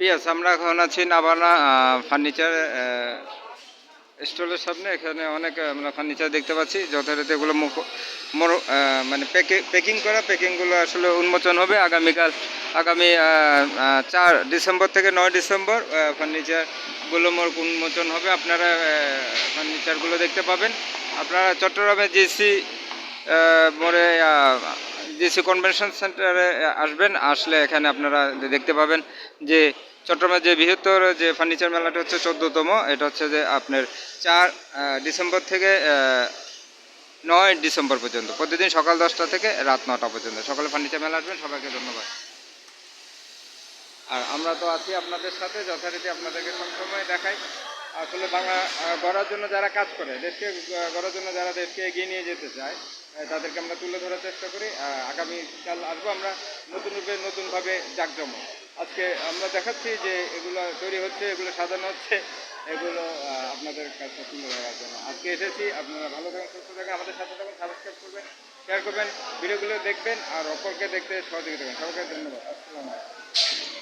পিয়াস আমরা এখন আছি নাবানা ফার্নিচার স্টলের সামনে। এখানে অনেক আমরা ফার্নিচার দেখতে পাচ্ছি। যথারীতি এগুলো মোর মানে প্যাকিং করা প্যাকিংগুলো আসলে উন্মোচন হবে আগামীকাল, আগামী চার ডিসেম্বর থেকে নয় ডিসেম্বর ফার্নিচারগুলো মোর উন্মোচন হবে। আপনারা ফার্নিচারগুলো দেখতে পাবেন। আপনারা চট্টগ্রামে জিসি মোড়ে জিসি কনভেনশন সেন্টারে আসবেন। আসলে এখানে আপনারা দেখতে পাবেন যে চট্টগ্রামের যে বৃহত্তর যে ফার্নিচার মেলাটা হচ্ছে চোদ্দোতম, এটা হচ্ছে যে আপনার চার ডিসেম্বর থেকে নয় ডিসেম্বর পর্যন্ত। প্রতিদিন সকাল দশটা থেকে রাত নটা পর্যন্ত। সকালে ফার্নিচার মেলা আসবেন, সবাইকে ধন্যবাদ। আর আমরা তো আছি আপনাদের সাথে, যথারীতি আপনাদেরকে সবসময় দেখাই। আসলে বাংলা গড়ার জন্য যারা কাজ করে, দেশকে গড়ার জন্য যারা দেশকে এগিয়ে নিয়ে যেতে চায় তাদেরকে আমরা তুলে ধরার চেষ্টা করি। আগামীকাল আসব আমরা নতুন রূপে, নতুনভাবে জাঁকজমক। আজকে আমরা দেখাচ্ছি যে এগুলো তৈরি হচ্ছে, এগুলো সাজানো হচ্ছে, এগুলো আপনাদের কাছে তুলে ধরার জন্য। আজকে এসেছি, আপনারা ভালো থাকেন, সুস্থ থাকেন, আমাদের সাথে থাকুন, সাবস্ক্রাইব করবেন, শেয়ার করবেন, ভিডিওগুলো দেখবেন, আর অপরকে দেখতে সহযোগিতা করবেন। সবাইকে ধন্যবাদ। আসসালামু আলাইকুম।